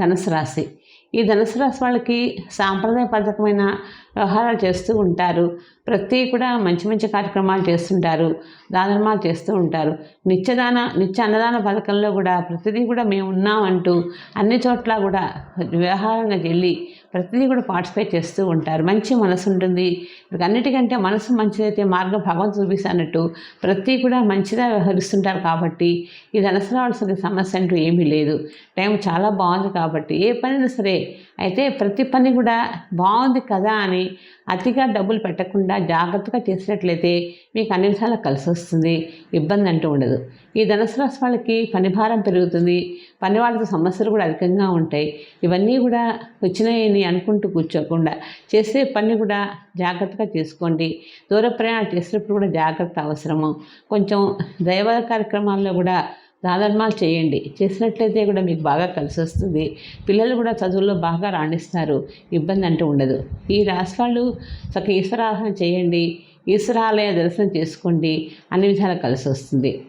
ధనుసు రాశి. ఈ ధనుసు రాశి వాళ్ళకి సాంప్రదాయబద్ధమైన వ్యవహారాలు చేస్తూ ఉంటారు. ప్రతి కూడా మంచి మంచి కార్యక్రమాలు చేస్తుంటారు. దానధర్మాలు చేస్తూ ఉంటారు. నిత్యదాన నిత్య అన్నదాన పథకంలో కూడా ప్రతిదీ కూడా మేము ఉన్నామంటూ అన్ని చోట్ల కూడా వ్యవహారంగా వెళ్ళి ప్రతిదీ కూడా పార్టిసిపేట్ చేస్తూ ఉంటారు. మంచి మనసు ఉంటుంది. వీళ్ళకి అన్నిటికంటే మనసు మంచిదైతే మార్గం భగవంతు చూపిస్తానట్టు ప్రతి కూడా మంచిగా వ్యవహరిస్తుంటారు కాబట్టి ఇది అనసరావాల్సిన సమస్య అంటూ ఏమీ లేదు. టైం చాలా బాగుంది కాబట్టి ఏ పనైనా సరే అయితే ప్రతి పని కూడా బాగుంది కదా అని అతిగా డబ్బులు పెట్టకుండా జాగ్రత్తగా చేసినట్లయితే మీకు అన్ని విషయాలు కలిసి వస్తుంది ఇబ్బంది అంటూ ఉండదు. ఈ ధనుసు రాశి వాళ్ళకి పని భారం పెరుగుతుంది పని వాళ్ళతో సమస్యలు కూడా అధికంగా ఉంటాయి. ఇవన్నీ కూడా వచ్చినాయని అనుకుంటూ కూర్చోకుండా చేసే పని కూడా జాగ్రత్తగా చేసుకోండి. దూర ప్రయాణాలు చేసినప్పుడు కూడా జాగ్రత్త అవసరము. కొంచెం దైవ కార్యక్రమాల్లో కూడా దాధర్మాలు చేయండి. చేసినట్లయితే కూడా మీకు బాగా కలిసి వస్తుంది. పిల్లలు కూడా చదువుల్లో బాగా రాణిస్తారు. ఇబ్బంది అంటూ ఉండదు. ఈ రాశి వాళ్ళు చక్కగా ఈశ్వరారాధన చేయండి. ఈశ్వరాలయ దర్శనం చేసుకోండి. అన్ని విధాలు కలిసి వస్తుంది.